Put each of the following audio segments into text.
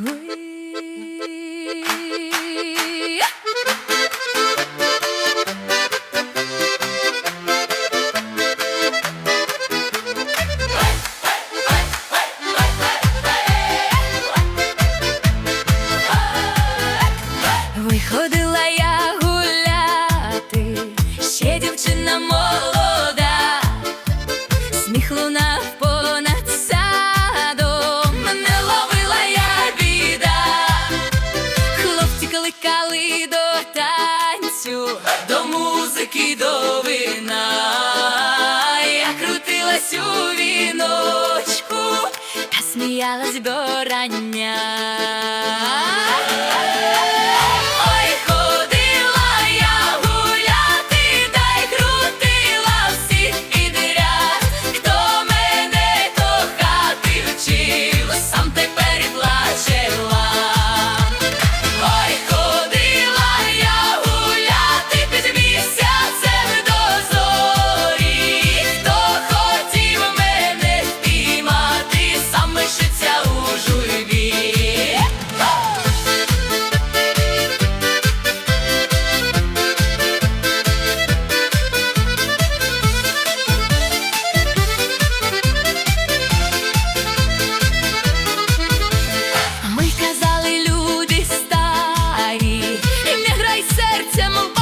We хідовина, я крутилась у віночку та сміялась до. c'est mon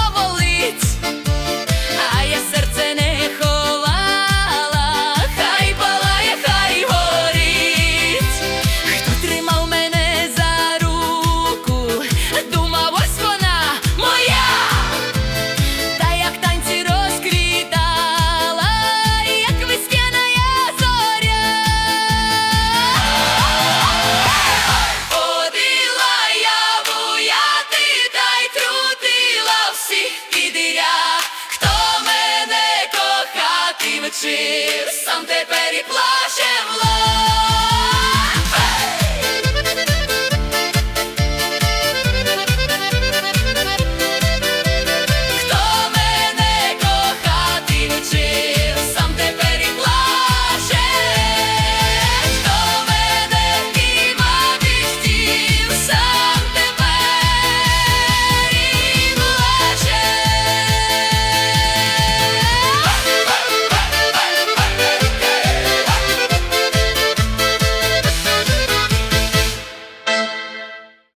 тепер і.